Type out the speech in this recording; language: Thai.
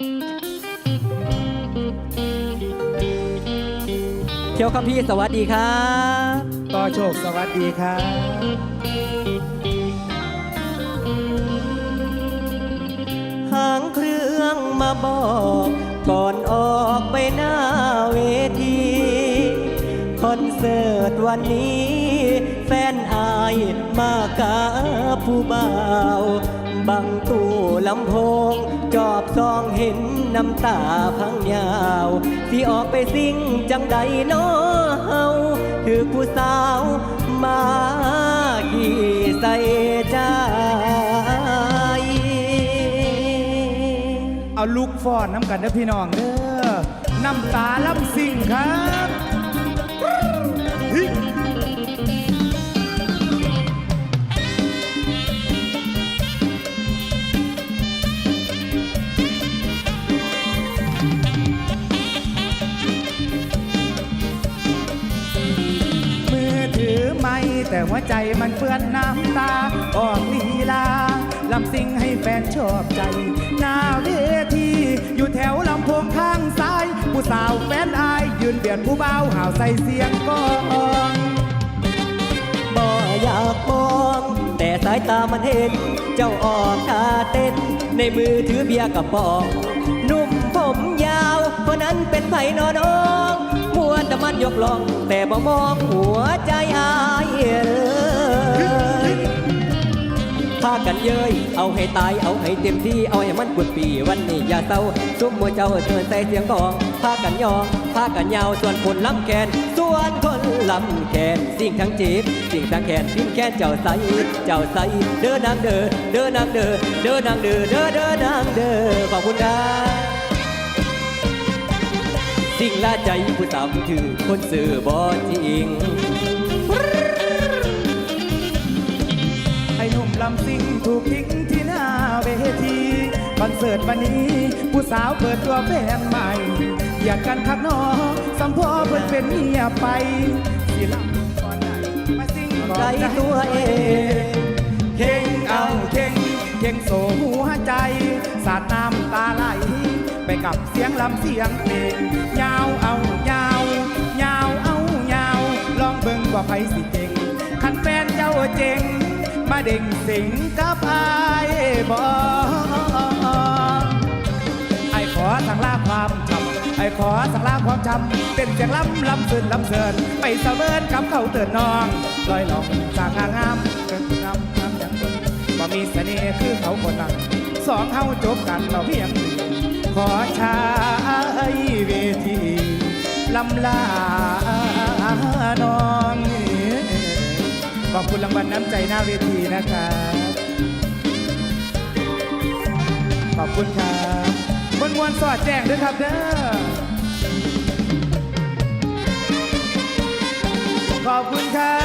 เขียวคัมพี่สวัสดีครับต่อโชคสวัสดีครับหางเครื่องมาบอก ก่อนออกไปหน้าเวที คอนเสิร์ตวันนี้ ฟนอายมากาผู้บ่าวบังตู้ลำโพง จอบซองเห็นน้ำตาพังยาวที่ออกไปสิ่งจังใดน้อเฮาถือผู้สาวมาขี่ใส่ใจเอาลูกฟอนน้ำกันนะพี่น้องเด้อน้ำตาลำสิ่งครับ หัวใจมันเปื้อนน้ำตาออกลีลาลำซิงให้แฟนชอบใจ หน้าเวที อยู่แถวลำโพงข้างซ้าย ผู้สาวแฟนอาย ยืนเบียดผู้เบาห่าวใส่เสียงกลองบ่อยากมอง แต่สายตามันเห็น เจ้าออกท่าเต้น ในมือถือเบียร์กับปองหนุ่มผมยาวคนนั้นเป็นไผ่นอนอ แต่มันยกลองแต่บ่มองหัวใจอายเลยพากันเย้ยเอาให้ตายเอาให้เต็มที่เอาให้มันกุดปีวันนี้อย่าเศร้าซุ่มมัวเจ้าเชิญใส่เสียงกองพากันยองพากันยาวส่วนคนลำแขนส่วนคนลำแขนสิ่งทั้งจีบสิ่งทั้งแขนสิ่งแขนเจ้าใสเจ้าใสเด้อนางเด้อเด้อนางเด้อเด้อนางเด้อเด้อเด้อนางเด้อขอบคุณนะ สิ่งละใจผู้สาวผู้ถือคนสื่อบ่จริง ไอ้หนุ่มลำซิงถูกทิ้งที่หน้าเวทีคอนเสิร์ตวันนี้ ผู้สาวเปิดตัวแฟนใหม่ อยากกันคักหนอสัมพอเพิ่นเป็นเมียไปสิลำก่อนไหนมาซิงก่อนใจไหนตัวเองเข่งเอาเข่งเข่งโสหัวใจ สาดน้ำตาไหล ไปกับเสียงลำเสียงเพลงยาวเอายาวยาวเอายาวลองเบิ่งว่าไผสิเก่งคันแฟนเจ้าเจ๋งมาเด่งสิงกับไอายบอไอ้ขอสั่งลาความจำไอ้ขอสั่งลาความจำเป็นเสียงลำลำเสินลำเสินไปเสเวินกับเขาเตือนน้องลอยหลองสางงามเกินงามงามอย่างบ่มีเสน่ห์คือเขาคนนั้นสองเฮาจบกันเราเพียงำลานองขอบคุณรางวัลน้ำใจหน้าเวทีนะคะขอบคุณครับมวนมวนสอดแจ้งด้วยครับเด้อขอบคุณครับ